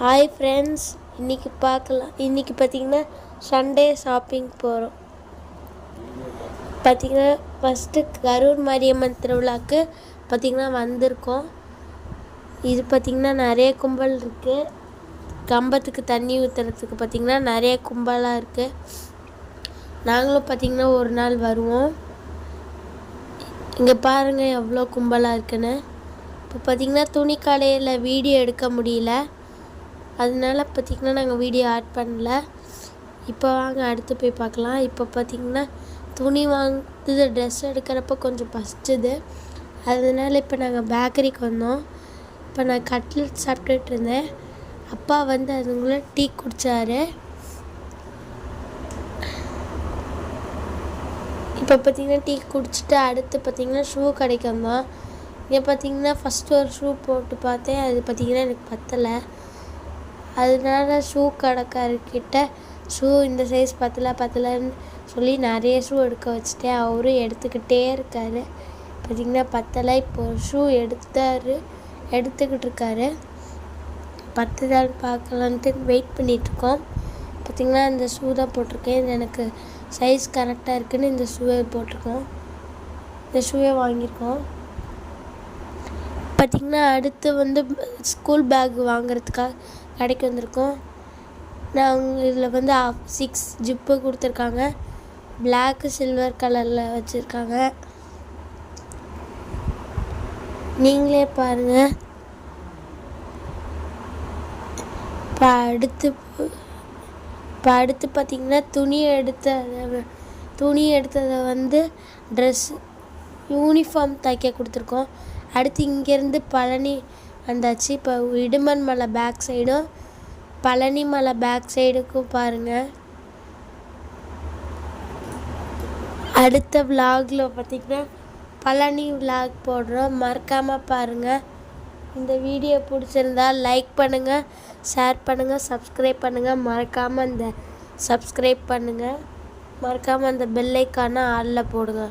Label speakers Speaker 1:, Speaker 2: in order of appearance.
Speaker 1: Hi friends இன்றைக்கி பார்க்கலாம். இன்றைக்கி பார்த்தீங்கன்னா சண்டே ஷாப்பிங் போகிறோம் பார்த்திங்கன்னா ஃபஸ்ட்டு கரூர் மாரியம்மன் திருவிழாக்கு பார்த்திங்கன்னா வந்திருக்கோம். இது பார்த்திங்கன்னா நிறைய கும்பல் இருக்குது கம்பத்துக்கு தண்ணி ஊற்றுறதுக்கு பார்த்திங்கன்னா நிறைய கும்பலாக இருக்குது நாங்களும் பார்த்திங்கன்னா ஒரு நாள் வருவோம். இங்கே பாருங்கள் எவ்வளோ கும்பலாக இருக்குன்னு. இப்போ பார்த்திங்கன்னா துணி கடையில் வீடியோ எடுக்க முடியல. அதனால பார்த்திங்கன்னா நாங்கள் வீடியோ ஆட் பண்ணல. இப்போ வாங்க அடுத்து போய் பார்க்கலாம். இப்போ பார்த்திங்கன்னா துணி வாங்குது ட்ரெஸ் எடுக்கிறப்ப கொஞ்சம் பசிச்சுது. அதனால இப்போ நாங்கள் பேக்கரிக்கு வந்தோம். இப்போ நான் கட்லெட் சாப்பிட்டுட்டு இருந்தேன். அப்பா வந்து அதுங்களை டீ குடித்தாரு இப்போ பார்த்திங்கன்னா டீ குடிச்சிட்டு அடுத்து பார்த்தீங்கன்னா ஷூ கடைக்கு வந்தோம். இங்கே பார்த்திங்கன்னா ஃபஸ்ட்டு ஒரு ஷூ போட்டு பார்த்தேன். அது பார்த்தீங்கன்னா எனக்கு பத்தலை. அதனால ஷூ கடைக்காரர்கிட்ட ஷூ இந்த சைஸ் பத்தலை பத்தலைன்னு சொல்லி நிறைய ஷூ எடுக்க வச்சுட்டேன். அவரும் எடுத்துக்கிட்டே இருக்கார். பார்த்திங்கன்னா பத்தலை இப்போ ஷூ எடுத்தார் எடுத்துக்கிட்டு இருக்காரு. பத்துதான்னு பார்க்கலான்ட்டு வெயிட் பண்ணிகிட்ருக்கோம் பார்த்திங்கன்னா இந்த ஷூ தான் போட்டிருக்கேன். இது எனக்கு சைஸ் கரெக்டாக இருக்குன்னு இந்த ஷூவை போட்டிருக்கோம். இந்த ஷூவை வாங்கியிருக்கோம். பார்த்திங்கன்னா அடுத்து வந்து ஸ்கூல் பேக் வாங்குறதுக்காக கடைக்கு வந்திருக்கோம். நாங்கள் இதில் வந்து சிக்ஸ் ஜிப்பு கொடுத்துருக்காங்க. பிளாக்கு சில்வர் கலரில் வச்சுருக்காங்க. நீங்களே பாருங்கள் இப்போ அடுத்து இப்போ அடுத்து பார்த்திங்கன்னா துணி எடுத்ததை துணி எடுத்ததை வந்து ட்ரெஸ் யூனிஃபார்ம் தைக்க கொடுத்துருக்கோம். அடுத்து இங்கேருந்து பழனி வந்தாச்சு. இப்போ இடுமன் மலை பேக் சைடும் பழனி மலை பேக் சைடுக்கும் பாருங்கள் அடுத்த விலாகில் பார்த்திங்கன்னா பழனி விலாக் போடுறோம். மறக்காமல் பாருங்கள் இந்த வீடியோ பிடிச்சிருந்தா லைக் பண்ணுங்கள் ஷேர் பண்ணுங்கள் சப்ஸ்கிரைப் பண்ணுங்கள் மறக்காமல் இந்த சப்ஸ்கிரைப் பண்ணுங்கள் மறக்காமல் அந்த பெல்லைக்கான ஆளில் போடுங்க.